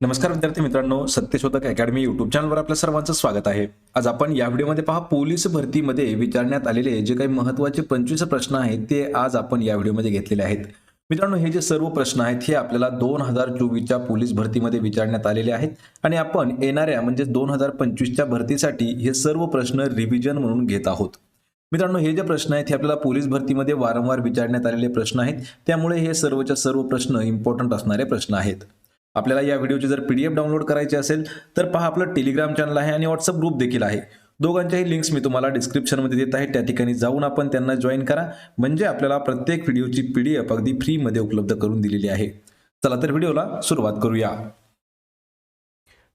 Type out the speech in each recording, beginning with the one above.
नमस्कार विद्यार्थी मित्रांनो सत्यशोधक अकॅडमी युट्यूब चॅनलवर आपल्या सर्वांचं स्वागत आहे. आज आपण या व्हिडिओमध्ये पहा पोलीस भरतीमध्ये विचारण्यात आलेले जे काही महत्त्वाचे पंचवीस प्रश्न आहेत ते आज आपण या व्हिडिओमध्ये घेतलेले आहेत. मित्रांनो हे जे सर्व प्रश्न आहेत हे आपल्याला दोन हजार चोवीसच्या पोलीस भरतीमध्ये विचारण्यात आलेले आहेत. आणि आपण येणाऱ्या म्हणजे दोन हजार पंचवीसच्या भरतीसाठी हे सर्व प्रश्न रिव्हिजन म्हणून घेत आहोत. मित्रांनो हे जे प्रश्न आहेत हे आपल्याला पोलीस भरतीमध्ये वारंवार विचारण्यात आलेले प्रश्न आहेत. त्यामुळे हे सर्वच्या सर्व प्रश्न इम्पॉर्टंट असणारे प्रश्न आहेत. आपल्याला या व्हिडिओची जर पी डी एफ डाउनलोड करायची असेल तर पहा आपलं टेलिग्राम चॅनल आहे आणि व्हॉट्सअप ग्रुप देखील आहे. दोघांच्याही लिंक्स मी तुम्हाला डिस्क्रिप्शनमध्ये देत आहे. त्या ठिकाणी जाऊन आपण त्यांना जॉईन करा. म्हणजे आपल्याला प्रत्येक व्हिडिओची पीडीएफ अगदी फ्रीमध्ये उपलब्ध करून दिलेली आहे. चला तर व्हिडिओला सुरुवात करूया.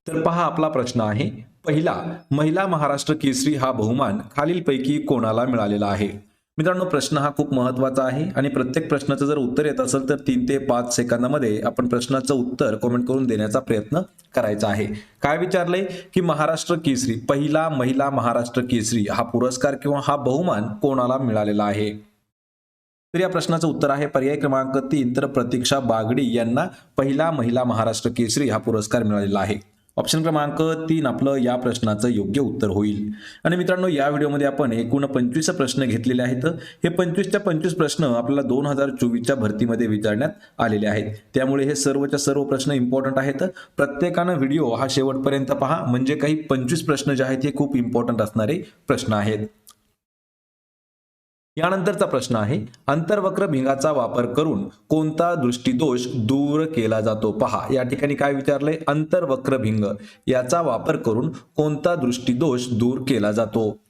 तर पहा आपला प्रश्न आहे. पहिला महिला महाराष्ट्र केसरी हा बहुमान खालीलपैकी कोणाला मिळालेला आहे? मित्रांनो प्रश्न हा खूप महत्त्वाचा आहे आणि प्रत्येक प्रश्नाचं जर उत्तर येत असेल तर तीन ते पाच सेकंदामध्ये आपण प्रश्नाचं उत्तर कमेंट करून देण्याचा प्रयत्न करायचा आहे. काय विचारलंय? की महाराष्ट्र केसरी पहिला महिला महाराष्ट्र केसरी हा पुरस्कार किंवा हा बहुमान कोणाला मिळालेला आहे? तर या प्रश्नाचं उत्तर आहे पर्याय क्रमांक तीन तर प्रतीक्षा बागडी यांना पहिला महिला महाराष्ट्र केसरी हा पुरस्कार मिळालेला आहे. ऑप्शन क्रमांक तीन आपलं या प्रश्नाचं योग्य उत्तर होईल. आणि मित्रांनो या व्हिडिओमध्ये आपण एकूण पंचवीस प्रश्न घेतलेले आहेत. हे पंचवीसच्या पंचवीस प्रश्न आपल्याला दोन हजार चोवीसच्या भरतीमध्ये विचारण्यात आलेले आहेत. त्यामुळे हे सर्वच्या सर्व प्रश्न इम्पॉर्टंट आहेत. प्रत्येकानं व्हिडिओ हा शेवटपर्यंत पहा. म्हणजे काही पंचवीस प्रश्न जे आहेत हे खूप इम्पॉर्टंट असणारे प्रश्न आहेत. यानंतरचा प्रश्न आहे अंतर्वक्र भिंगाचा वापर करून कोणता दृष्टिदोष दूर केला जातो? पहा या ठिकाणी काय विचारलंय? अंतर्वक्र भिंग. याचा वापर करून कोणता दृष्टिदोष दूर केला जातो?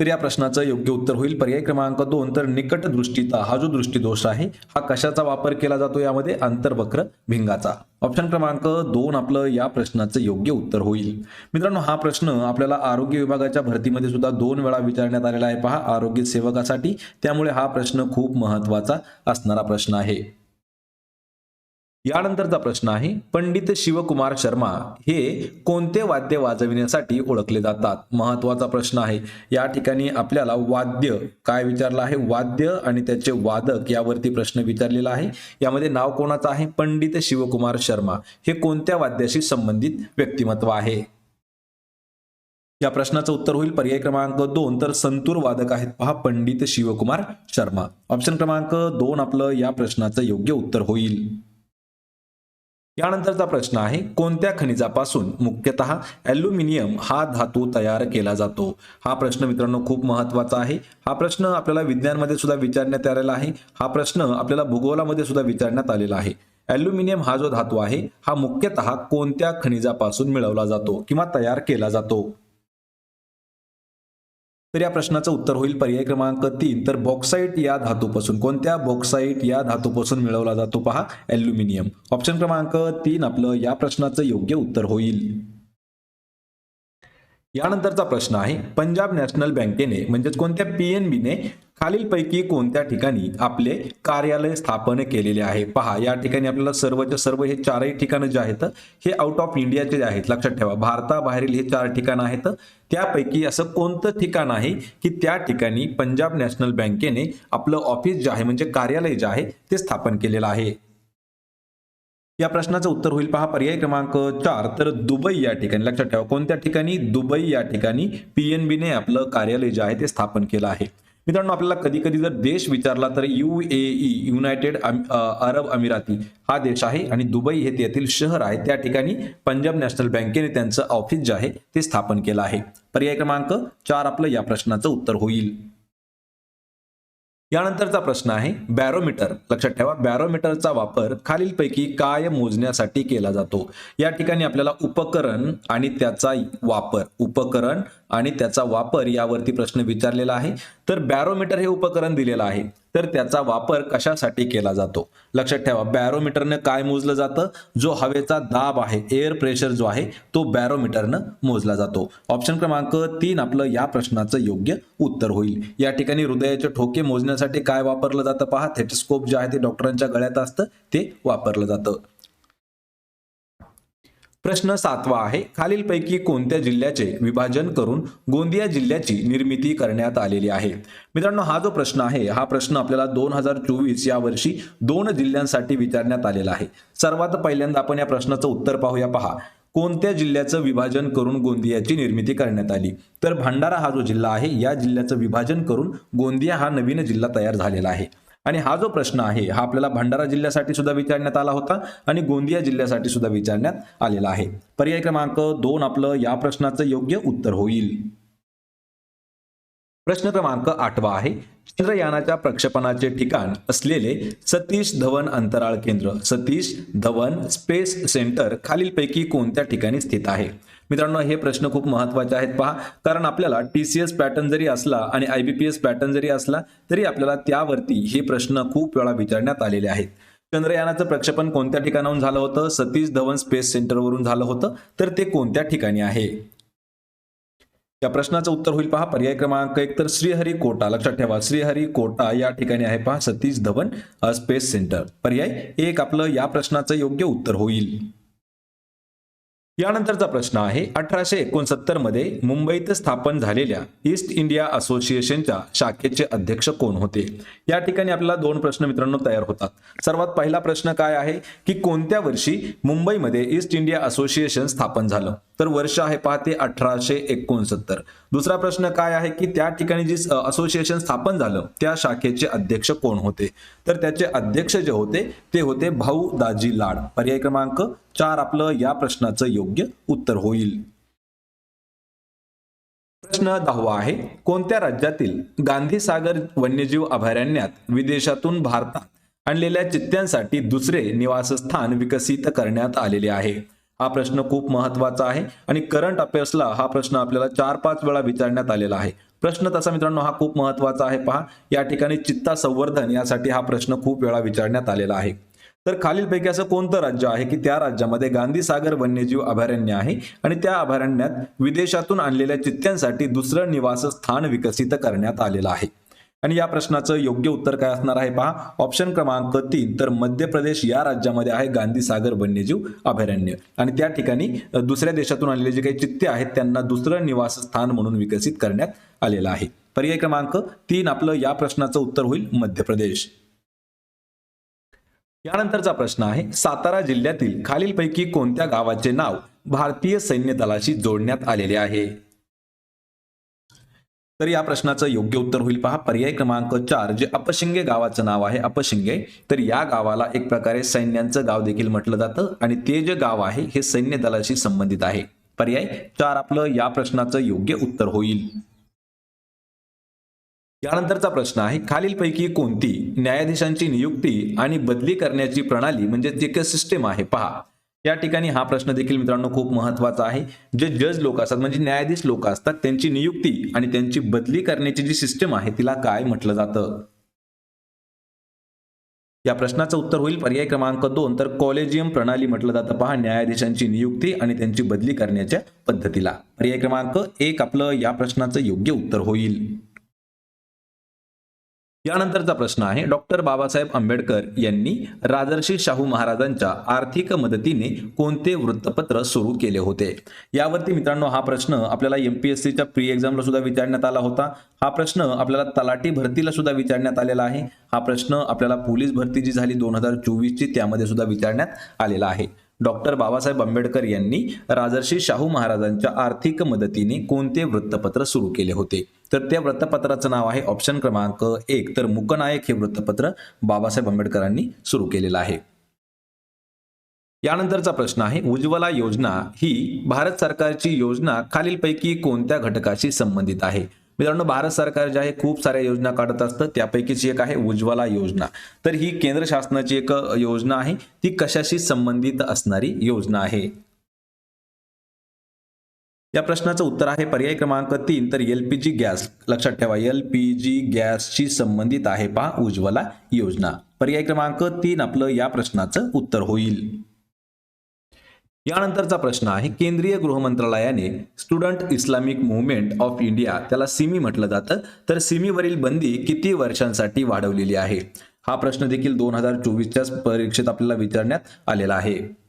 तर या प्रश्नाचं योग्य उत्तर होईल. पर्याय क्रमांक दोन तर निकट दृष्टीचा हा जो दृष्टीदोष आहे हा कशाचा वापर केला जातो यामध्ये आंतरवक्र भिंगाचा. ऑप्शन क्रमांक दोन आपलं या प्रश्नाचं योग्य उत्तर होईल. मित्रांनो हा प्रश्न आपल्याला आरोग्य विभागाच्या भरतीमध्ये सुद्धा दोन वेळा विचारण्यात आलेला आहे. पहा आरोग्य सेवकासाठी. त्यामुळे हा प्रश्न खूप महत्त्वाचा असणारा प्रश्न आहे. यानंतरचा प्रश्न आहे पंडित शिवकुमार शर्मा हे कोणते वाद्य वाजविण्यासाठी ओळखले जातात? महत्त्वाचा प्रश्न आहे. या ठिकाणी आपल्याला वाद्य काय विचारलं आहे? वाद्य आणि त्याचे वादक यावरती प्रश्न विचारलेला आहे. यामध्ये नाव कोणाचं आहे? पंडित शिवकुमार शर्मा. हे कोणत्या वाद्याशी संबंधित व्यक्तिमत्व आहे? या प्रश्नाचं उत्तर होईल पर्याय क्रमांक दोन. तर संतूर वादक आहेत पहा पंडित शिवकुमार शर्मा. ऑप्शन क्रमांक दोन आपलं या प्रश्नाचं योग्य उत्तर होईल. यानंतरचा प्रश्न आहे कोणत्या खनिजापासून मुख्यतः ॲल्युमिनियम हा धातू तयार केला जातो? हा प्रश्न मित्रांनो खूप महत्त्वाचा आहे. हा प्रश्न आपल्याला विज्ञानमध्ये सुद्धा विचारण्यात आलेला आहे. हा प्रश्न आपल्याला भूगोलामध्ये सुद्धा विचारण्यात आलेला आहे. ॲल्युमिनियम हा जो धातू आहे हा मुख्यतः कोणत्या खनिजापासून मिळवला जातो किंवा तयार केला जातो? तर या प्रश्नाचं उत्तर होईल पर्याय क्रमांक तीन. तर बॉक्साईट या धातूपासून कोणत्या बॉक्साईट या धातूपासून मिळवला जातो पहा? ॲल्युमिनियम ऑप्शन क्रमांक तीन आपलं या प्रश्नाचं योग्य उत्तर होईल. यानंतरचा प्रश्न आहे पंजाब नॅशनल बँकेने म्हणजेच कोणत्या पीएनबीने खालीलपैकी कोणत्या ठिकाणी आपले कार्यालय स्थापन केलेले आहे? पहा या ठिकाणी आपल्याला सर्वच्या सर्व हे चारही ठिकाणं जे आहेत हे आउट ऑफ इंडियाचे जे आहेत लक्षात ठेवा. भारताबाहेरील हे चार ठिकाणं आहेत. त्यापैकी असं कोणतं ठिकाण आहे की त्या ठिकाणी पंजाब नॅशनल बँकेने आपलं ऑफिस जे आहे म्हणजे कार्यालय जे आहे ते स्थापन केलेलं आहे? या प्रश्नाचं उत्तर होईल पहा. पर्याय क्रमांक चार. तर दुबई या ठिकाणी लक्षात ठेवा. कोणत्या ठिकाणी? दुबई या ठिकाणी पीएनबीने आपलं कार्यालय जे आहे ते स्थापन केलं आहे. मित्रांनो आपल्याला कधी कधी जर देश विचारला तर U A E United Arab अमिराती हा देश आहे आणि दुबई हे तेथील शहर आहे. त्या ठिकाणी पंजाब नॅशनल बँकेने त्यांचं ऑफिस जे आहे ते स्थापन केलं आहे. पर्याय क्रमांक चार आपलं या प्रश्नाचं उत्तर होईल. यानंतरचा प्रश्न आहे बॅरोमीटर लक्षात ठेवा बॅरोमीटरचा वापर खालीलपैकी काय मोजण्यासाठी केला जातो? या ठिकाणी आपल्याला उपकरण आणि त्याचा वापर उपकरण आणि त्याचा वापर यावरती प्रश्न विचारलेला आहे. तर बॅरोमीटर हे उपकरण दिलेलं आहे. तर त्याचा वापर कशासाठी केला जातो? लक्षात ठेवा बॅरोमीटरनं काय मोजलं जातं? जो हवेचा दाब आहे एअर प्रेशर जो आहे तो बॅरोमीटरनं मोजला जातो. ऑप्शन क्रमांक तीन आपलं या प्रश्नाचं योग्य उत्तर होईल. या ठिकाणी हृदयाचे ठोके मोजण्यासाठी काय वापरलं जातं पहा. थेटस्कोप जे आहे ते डॉक्टरांच्या गळ्यात असतं ते वापरलं जातं. प्रश्न सातवा आहे. खालीलपैकी कोणत्या जिल्ह्याचे विभाजन करून गोंदिया जिल्ह्याची निर्मिती करण्यात आलेली आहे? मित्रांनो हा जो प्रश्न आहे हा प्रश्न आपल्याला दोन हजार चोवीस या वर्षी दोन जिल्ह्यांसाठी विचारण्यात आलेला आहे. सर्वात पहिल्यांदा आपण या प्रश्नाचं उत्तर पाहूया. पहा कोणत्या जिल्ह्याचं विभाजन करून गोंदियाची निर्मिती करण्यात आली? तर भंडारा हा जो जिल्हा आहे या जिल्ह्याचं विभाजन करून गोंदिया हा नवीन जिल्हा तयार झालेला आहे. आणि हा जो प्रश्न आहे हा आपल्याला भंडारा जिल्ह्यासाठी सुद्धा विचारण्यात आला होता आणि गोंदिया जिल्ह्यासाठी सुद्धा विचारण्यात आलेला आहे. पर्याय क्रमांक दोन आपलं या प्रश्नाचं योग्य उत्तर होईल. प्रश्न क्रमांक आठवा आहे. चंद्रयानाच्या प्रक्षेपणाचे ठिकाण असलेले सतीश धवन अंतराळ केंद्र सतीश धवन स्पेस सेंटर खालीलपैकी कोणत्या ठिकाणी स्थित आहे? मित्रांनो हे प्रश्न खूप महत्त्वाचे आहेत. पहा कारण आपल्याला टी सी एस पॅटर्न जरी असला आणि I B P S pattern जरी असला तरी आपल्याला त्यावरती हे प्रश्न खूप वेळा विचारण्यात आलेले आहेत. चंद्रयानाचं प्रक्षेपण कोणत्या ठिकाणाहून झालं होतं? सतीश धवन स्पेस सेंटरवरून झालं होतं. तर ते कोणत्या ठिकाणी आहे? या प्रश्नाचं उत्तर होईल पहा. पर्याय क्रमांक एक तर श्रीहरिकोटा लक्षात ठेवा श्रीहरिकोटा या ठिकाणी आहे पहा. सतीश धवन स्पेस सेंटर पर्याय एक आपलं या प्रश्नाचं योग्य उत्तर होईल. यानंतरचा प्रश्न आहे अठराशे एकोणसत्तरमध्ये मुंबईत स्थापन झालेल्या ईस्ट इंडिया असोसिएशनच्या शाखेचे अध्यक्ष कोण होते? या ठिकाणी आपल्याला दोन प्रश्न मित्रांनो तयार होतात. सर्वात पहिला प्रश्न काय आहे? की कोणत्या वर्षी मुंबईमध्ये ईस्ट इंडिया असोसिएशन स्थापन झालं? तर वर्ष आहे पाहते अठराशे एकोणसत्तर. दुसरा प्रश्न काय आहे की त्या ठिकाणी जी असोसिएशन स्थापन झालं त्या शाखेचे अध्यक्ष कोण होते? तर त्याचे अध्यक्ष जे होते ते होते भाऊ दाजी लाड. पर्याय क्रमांक चार आपलं या प्रश्नाचं योग्य उत्तर होईल. प्रश्न दहावा आहे कोणत्या राज्यातील गांधी सागर वन्यजीव अभयारण्यात विदेशातून भारतात आणलेल्या चित्त्यांसाठी दुसरे निवासस्थान विकसित करण्यात आलेले आहे? हा प्रश्न खूप महत्त्वाचा आहे आणि करंट अफेअर्सला हा प्रश्न आपल्याला चार पाच वेळा विचारण्यात आलेला आहे. प्रश्न तसा मित्रांनो हा खूप महत्त्वाचा आहे पहा. या ठिकाणी चित्ता संवर्धन यासाठी हा प्रश्न खूप वेळा विचारण्यात आलेला आहे. तर खालीलपैकी असं कोणतं राज्य आहे की त्या राज्यामध्ये गांधी सागर वन्यजीव अभयारण्य आहे आणि त्या अभयारण्यात विदेशातून आणलेल्या चित्त्यांसाठी दुसरं निवासस्थान विकसित करण्यात आलेलं आहे? आणि या प्रश्नाचं योग्य उत्तर काय असणार आहे पहा. ऑप्शन क्रमांक तीन तर मध्य प्रदेश या राज्यामध्ये आहे गांधी सागर वन्यजीव अभयारण्य. आणि त्या ठिकाणी दुसऱ्या देशातून आलेले जे काही चित्ते आहेत त्यांना दुसरं निवासस्थान म्हणून विकसित करण्यात आलेलं आहे. पर्याय क्रमांक तीन आपलं या प्रश्नाचं उत्तर होईल मध्य प्रदेश. यानंतरचा प्रश्न आहे सातारा जिल्ह्यातील खालीलपैकी कोणत्या गावाचे नाव भारतीय सैन्य दलाशी जोडण्यात आलेले आहे? तर या प्रश्नाचं योग्य उत्तर होईल पहा. पर्याय क्रमांक चार जे अपशिंगे गावाचं नाव आहे अपशिंगे. तर या गावाला एक प्रकारे सैन्यांचं गाव देखील म्हटलं जातं आणि ते जे गाव आहे हे सैन्य दलाशी संबंधित आहे. पर्याय चार आपलं या प्रश्नाचं योग्य उत्तर होईल. यानंतरचा प्रश्न आहे खालीलपैकी कोणती न्यायाधीशांची नियुक्ती आणि बदली करण्याची प्रणाली म्हणजे जे काही सिस्टम आहे पहा. या ठिकाणी हा प्रश्न देखील मित्रांनो खूप महत्त्वाचा आहे. जे जज लोक असतात म्हणजे न्यायाधीश लोक असतात त्यांची नियुक्ती आणि त्यांची बदली करण्याची जी सिस्टम आहे तिला काय म्हटलं जातं? या प्रश्नाचं उत्तर होईल. पर्याय क्रमांक दोन तर कॉलेजियम प्रणाली म्हटलं जातं. पहा न्यायाधीशांची नियुक्ती आणि त्यांची बदली करण्याच्या पद्धतीला. पर्याय क्रमांक एक आपलं या प्रश्नाचं योग्य उत्तर होईल. यानंतरचा प्रश्न आहे. डॉक्टर बाबासाहेब आंबेडकर यांनी राजर्षी शाहू महाराजांच्या आर्थिक मदतीने कोणते वृत्तपत्र सुरू केले होते? यावरती मित्रांनो हा प्रश्न आपल्याला एमपीएससीच्या प्री एक्झामला सुद्धा विचारण्यात आला होता. हा प्रश्न आपल्याला तलाठी भरतीला सुद्धा विचारण्यात आलेला आहे. हा प्रश्न आपल्याला पोलीस भरती जी झाली दोन हजार चोवीसची त्यामध्ये सुद्धा विचारण्यात आलेला आहे. डॉक्टर बाबासाहेब आंबेडकर यांनी राजर्षी शाहू महाराजांच्या आर्थिक मदतीने कोणते वृत्तपत्र सुरू केले होते? तर त्या वृत्तपत्राचं नाव आहे ऑप्शन क्रमांक एक. तर मुकनायक हे वृत्तपत्र बाबासाहेब आंबेडकरांनी सुरू केलेलं आहे. यानंतरचा प्रश्न आहे उज्ज्वला योजना ही भारत सरकारची योजना खालीलपैकी कोणत्या घटकाशी संबंधित आहे? मित्रांनो भारत सरकार जे आहे खूप साऱ्या योजना काढत असतं. त्यापैकीच एक आहे उज्ज्वला योजना. तर ही केंद्र शासनाची एक योजना आहे. ती कशाशी संबंधित असणारी योजना आहे? या प्रश्नाचं उत्तर आहे पर्याय क्रमांक तीन. तर एलपीजी गॅस. लक्षात ठेवा एलपीजी गॅसशी संबंधित आहे पहा उज्ज्वला योजना. पर्याय क्रमांक तीन आपलं या प्रश्नाचं उत्तर होईल. यानंतरचा प्रश्न आहे केंद्रीय गृह मंत्रालयाने Student Islamic Movement of India त्याला सिमी म्हटलं जातं. तर सिमीवरील बंदी किती वर्षांसाठी वाढवलेली आहे? हा प्रश्न देखील दोन हजार चोवीसच्या परीक्षेत आपल्याला विचारण्यात आलेला आहे.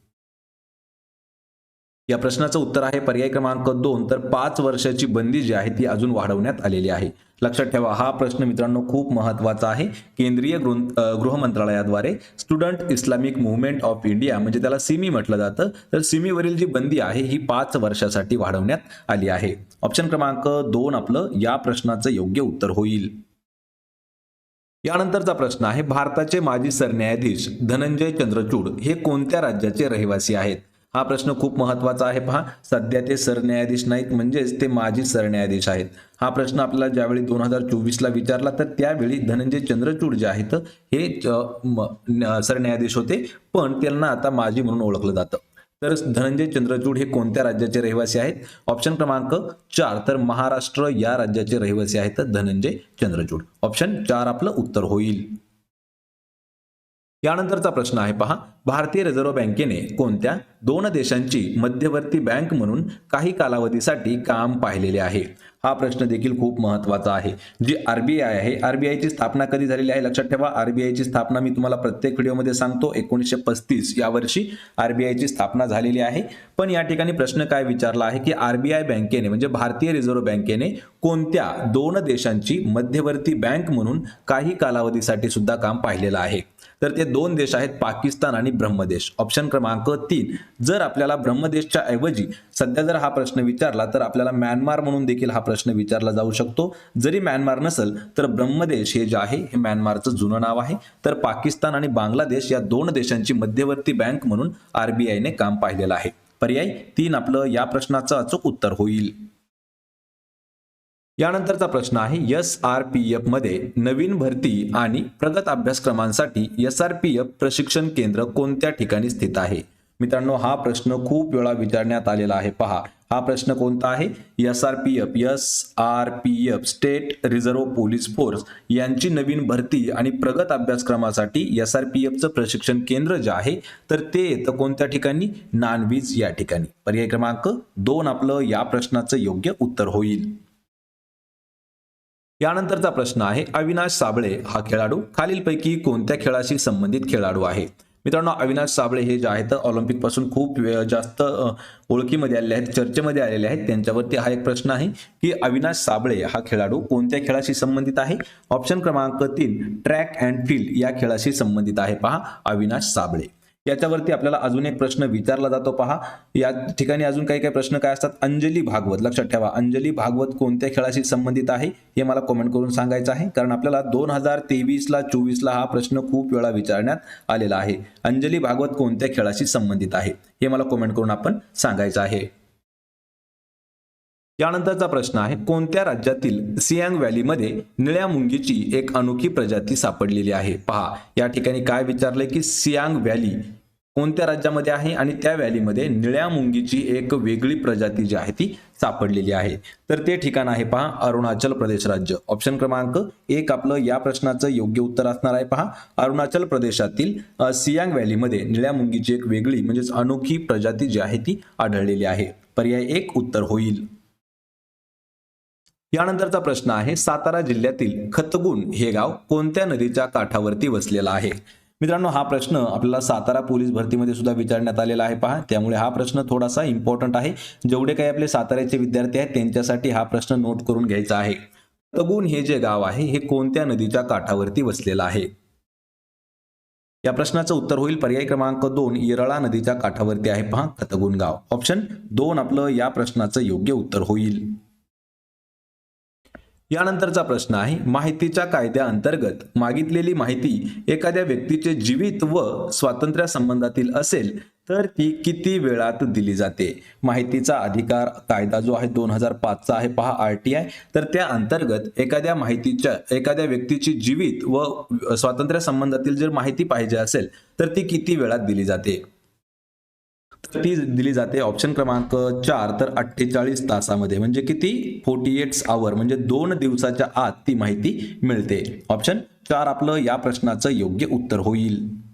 या प्रश्नाचं उत्तर आहे पर्याय क्रमांक दोन. तर पाच वर्षाची बंदी जी आहे ती अजून वाढवण्यात आलेली आहे. लक्षात ठेवा हा प्रश्न मित्रांनो खूप महत्त्वाचा आहे. केंद्रीय गृह मंत्रालयाद्वारे Student Islamic Movement of India म्हणजे त्याला सिमी म्हटलं जातं. तर सिमीवरील जी बंदी आहे ही पाच वर्षासाठी वाढवण्यात आली आहे. ऑप्शन क्रमांक दोन आपलं या प्रश्नाचं योग्य उत्तर होईल. यानंतरचा प्रश्न आहे भारताचे माजी सरन्यायाधीश धनंजय चंद्रचूड हे कोणत्या राज्याचे रहिवासी आहेत? हा प्रश्न खूप महत्त्वाचा आहे. पहा सध्या ते सरन्यायाधीश नाहीत म्हणजेच ते माजी सरन्यायाधीश आहेत. हा प्रश्न आपल्याला ज्यावेळी दोन हजार चोवीसला विचारला तर त्यावेळी धनंजय चंद्रचूड जे आहेत हे सरन्यायाधीश होते पण त्यांना आता माजी म्हणून ओळखलं जातं. तर धनंजय चंद्रचूड हे कोणत्या राज्याचे रहिवासी आहेत? ऑप्शन क्रमांक चार तर महाराष्ट्र या राज्याचे रहिवासी आहेत धनंजय चंद्रचूड. ऑप्शन चार आपलं उत्तर होईल. यानंतरचा प्रश्न आहे पहा. भारतीय रिझर्व्ह बँकेने कोणत्या दोन देशांची मध्यवर्ती बँक म्हणून काही कालावधीसाठी काम पाहिलेले आहे? हा प्रश्न देखील खूप महत्त्वाचा आहे. जी आरबीआय आहे आरबीआयची स्थापना कधी झालेली आहे लक्षात ठेवा. आरबीआयची स्थापना मी तुम्हाला प्रत्येक व्हिडिओमध्ये सांगतो. एकोणीसशे पस्तीस या वर्षी आरबीआयची स्थापना झालेली आहे. पण या ठिकाणी प्रश्न काय विचारला आहे की आरबीआय बँकेने म्हणजे भारतीय रिझर्व्ह बँकेने कोणत्या दोन देशांची मध्यवर्ती बँक म्हणून काही कालावधीसाठी सुद्धा काम पाहिलेलं आहे? तर ते दोन देश आहेत पाकिस्तान आणि ब्रह्मदेश. ऑप्शन क्रमांक तीन. जर आपल्याला ब्रह्मदेशच्या ऐवजी सध्या जर हा प्रश्न विचारला तर आपल्याला म्यानमार म्हणून देखील हा प्रश्न विचारला जाऊ शकतो. जरी म्यानमार नसेल तर ब्रह्मदेश हे जे आहे हे म्यानमारचं जुनं नाव आहे. तर पाकिस्तान आणि बांगलादेश या दोन देशांची मध्यवर्ती बँक म्हणून आरबीआयने काम पाहिलेलं आहे. पर्याय तीन आपलं या प्रश्नाचं अचूक उत्तर होईल. यानंतरचा प्रश्न आहे एस आर पी एफमध्ये नवीन भरती आणि प्रगत अभ्यासक्रमांसाठी एस आर पी एफ प्रशिक्षण केंद्र कोणत्या ठिकाणी स्थित आहे? मित्रांनो हा प्रश्न खूप वेळा विचारण्यात आलेला आहे. पहा हा प्रश्न कोणता आहे? S R P F S R P F State Reserve Police Force यांची नवीन भरती आणि प्रगत अभ्यासक्रमासाठी एस आर पी एफचं प्रशिक्षण केंद्र जे आहे तर ते येतं कोणत्या ठिकाणी? नानवीज या ठिकाणी. पर्याय क्रमांक दोन आपलं या प्रश्नाचं योग्य उत्तर होईल. यानंतरचा प्रश्न आहे अविनाश साबळे हा खेळाडू खालीलपैकी कोणत्या खेळाशी संबंधित खेळाडू आहे? मित्रांनो अविनाश साबळे हे जे आहेत ऑलिम्पिकपासून खूप जास्त ओळखीमध्ये आलेले आहेत चर्चेमध्ये आलेले आहेत. त्यांच्यावरती हा एक प्रश्न आहे की अविनाश साबळे हा खेळाडू कोणत्या खेळाशी संबंधित आहे? ऑप्शन क्रमांक तीन ट्रॅक अँड फील्ड या खेळाशी संबंधित आहे. पहा अविनाश साबळे. याच्यावरती आपल्याला अजून एक प्रश्न विचारला जातो. पहा या ठिकाणी अजून काही काही प्रश्न काय असतात? अंजली भागवत. लक्षात ठेवा अंजली भागवत कोणत्या खेळाशी संबंधित आहे? हे मला कमेंट करून सांगायचं आहे. कारण आपल्याला दोन हजार तेवीसला चोवीसला हा प्रश्न खूप वेळा विचारण्यात आलेला आहे. अंजली भागवत कोणत्या खेळाशी संबंधित आहे? हे मला कमेंट करून आपण सांगायचं आहे. यानंतरचा प्रश्न आहे कोणत्या राज्यातील सियांग व्हॅलीमध्ये निळ्या मुंगीची एक अनोखी प्रजाती सापडलेली आहे? पहा या ठिकाणी काय विचारलंय की सियांग व्हॅली कोणत्या राज्यामध्ये आहे आणि त्या व्हॅलीमध्ये निळ्या मुंगीची एक वेगळी प्रजाती जी आहे ती सापडलेली आहे? तर ते ठिकाण आहे पहा अरुणाचल प्रदेश राज्य. ऑप्शन क्रमांक एक आपलं या प्रश्नाचं योग्य उत्तर असणार आहे पहा. अरुणाचल प्रदेशातील सियांग व्हॅलीमध्ये निळ्या मुंगीची एक वेगळी म्हणजेच अनोखी प्रजाती जी आहे ती आढळलेली आहे. पर्याय एक उत्तर होईल. यानंतरचा प्रश्न आहे सातारा जिल्ह्यातील खतगुण हे गाव कोणत्या नदीच्या काठावरती वसलेलं आहे? मित्रांनो हा प्रश्न आपल्याला सातारा पोलीस भरतीमध्ये सुद्धा विचारण्यात आलेला आहे. पहा त्यामुळे हा प्रश्न थोडासा इम्पॉर्टंट आहे. जेवढे काही आपले साताऱ्याचे विद्यार्थी आहेत त्यांच्यासाठी हा प्रश्न नोट करून घ्यायचा आहे. खतगुण हे जे गाव आहे हे कोणत्या नदीच्या काठावरती वसलेलं आहे? या प्रश्नाचं उत्तर होईल. पर्याय क्रमांक दोन येरळा नदीच्या काठावरती आहे. पहा खतगुण गाव. ऑप्शन दोन आपलं या प्रश्नाचं योग्य उत्तर होईल. यानंतरचा प्रश्न आहे माहितीच्या कायद्याअंतर्गत मागितलेली माहिती एखाद्या व्यक्तीचे जीवित व स्वातंत्र्यासंबंधातील असेल तर ती किती वेळात दिली जाते? माहितीचा अधिकार कायदा जो आहे दोन हजार पाचचा आहे पहा आर टी आय. तर त्या अंतर्गत एखाद्या माहितीच्या एखाद्या व्यक्तीची जीवित व स्वातंत्र्यासंबंधातील जर माहिती पाहिजे असेल तर ती किती वेळात दिली जाते? ती दिली जाते. ऑप्शन क्रमांक चार तर अठ्ठेचाळीस तासामध्ये. म्हणजे किती? फोर्टी एट आवर म्हणजे दोन दिवसाच्या आत ती माहिती मिळते. ऑप्शन चार आपलं या प्रश्नाचं योग्य उत्तर होईल.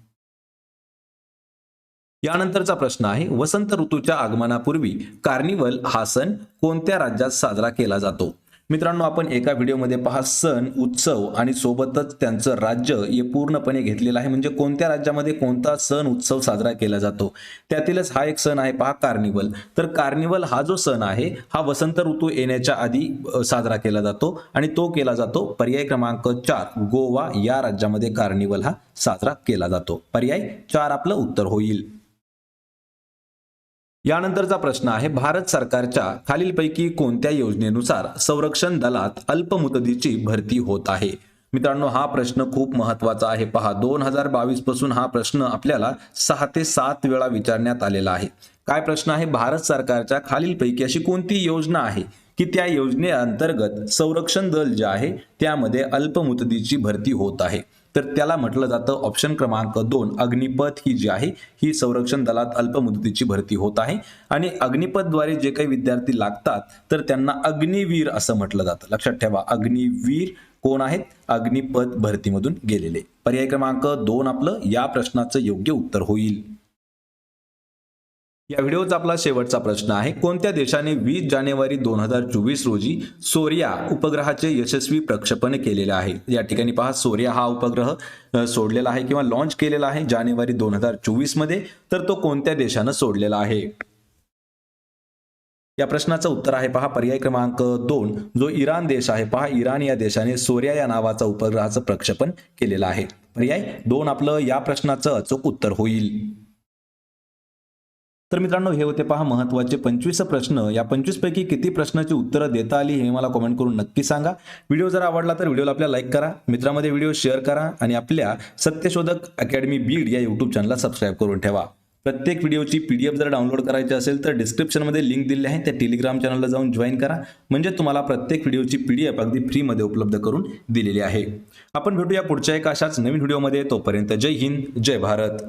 यानंतरचा प्रश्न आहे वसंत ऋतूच्या आगमनापूर्वी कार्निवल हा सण कोणत्या राज्यात साजरा केला जातो? मित्रांनो आपण एका व्हिडिओमध्ये पहा सण उत्सव आणि सोबतच त्यांचं राज्य हे पूर्णपणे घेतलेलं आहे. म्हणजे कोणत्या राज्यामध्ये कोणता सण उत्सव साजरा केला जातो? त्यातीलच हा एक सण आहे पहा कार्निवल तर कार्निवल हा जो सण आहे हा वसंत ऋतू येण्याच्या आधी साजरा केला जातो आणि तो केला जातो पर्याय क्रमांक चार गोवा या राज्यामध्ये कार्निवल हा साजरा केला जातो. पर्याय चार आपलं उत्तर होईल. यानंतरचा प्रश्न आहे भारत सरकारच्या खालीलपैकी कोणत्या योजनेनुसार संरक्षण दलात अल्पमुदतीची भरती होत आहे? मित्रांनो हा प्रश्न खूप महत्त्वाचा आहे. पहा दोन हजार बावीसपासून हा प्रश्न आपल्याला सहा ते सात वेळा विचारण्यात आलेला आहे. काय प्रश्न आहे? भारत सरकारच्या खालीलपैकी अशी कोणती योजना आहे की त्या योजनेअंतर्गत संरक्षण दल जे आहे त्यामध्ये अल्पमुदतीची भरती होत आहे? तर त्याला म्हटलं जातं ऑप्शन क्रमांक दोन अग्निपथ ही जी आहे ही संरक्षण दलात अल्प मुदतीची भरती होत आहे. आणि अग्निपथद्वारे जे काही विद्यार्थी लागतात तर त्यांना अग्निवीर असं म्हटलं जातं. लक्षात ठेवा अग्निवीर कोण आहेत? अग्निपथ भरतीमधून गेलेले. पर्याय क्रमांक दोन आपलं या प्रश्नाचं योग्य उत्तर होईल. या व्हिडिओचा आपला शेवटचा प्रश्न आहे. कोणत्या देशाने वीस जानेवारी दोन हजार चोवीस रोजी सोर्या उपग्रहाचे यशस्वी प्रक्षेपण केलेले आहे? या ठिकाणी पहा सोर्या हा उपग्रह सोडलेला आहे किंवा लॉन्च केलेला आहे जानेवारी दोन हजार चोवीसमध्ये. तर तो कोणत्या देशानं सोडलेला आहे? या प्रश्नाचं उत्तर आहे पहा पर्याय क्रमांक दोन. जो इराण देश आहे पहा इराण या देशाने सोर्या या नावाचा उपग्रहाचं प्रक्षेपण केलेलं आहे. पर्याय दोन आपलं या प्रश्नाचं अचूक उत्तर होईल. तर मित्रांनो हे होते पहा महत्त्वाचे पंचवीस प्रश्न. या पंचवीस पैकी किती प्रश्नाची उत्तरं देता आली हे मला कमेंट करून नक्की सांगा. व्हिडिओ जर आवडला तर व्हिडिओला आपल्या लाईक करा मित्रांमध्ये व्हिडिओ शेअर करा आणि आपल्या सत्यशोधक अकॅडमी बीड या युट्यूब चॅनलला सबस्क्राईब करून ठेवा. प्रत्येक व्हिडिओची पीडीएफ जर डाउनलोड करायची असेल तर डिस्क्रिप्शनमध्ये लिंक दिली आहे. त्या टेलिग्राम चॅनलला जाऊन जॉईन करा. म्हणजे तुम्हाला प्रत्येक व्हिडिओची पीडीएफ अगदी फ्रीमध्ये उपलब्ध करून दिलेली आहे. आपण भेटूया पुढच्या एका अशाच नवीन व्हिडिओमध्ये तोपर्यंत जय हिंद जय भारत.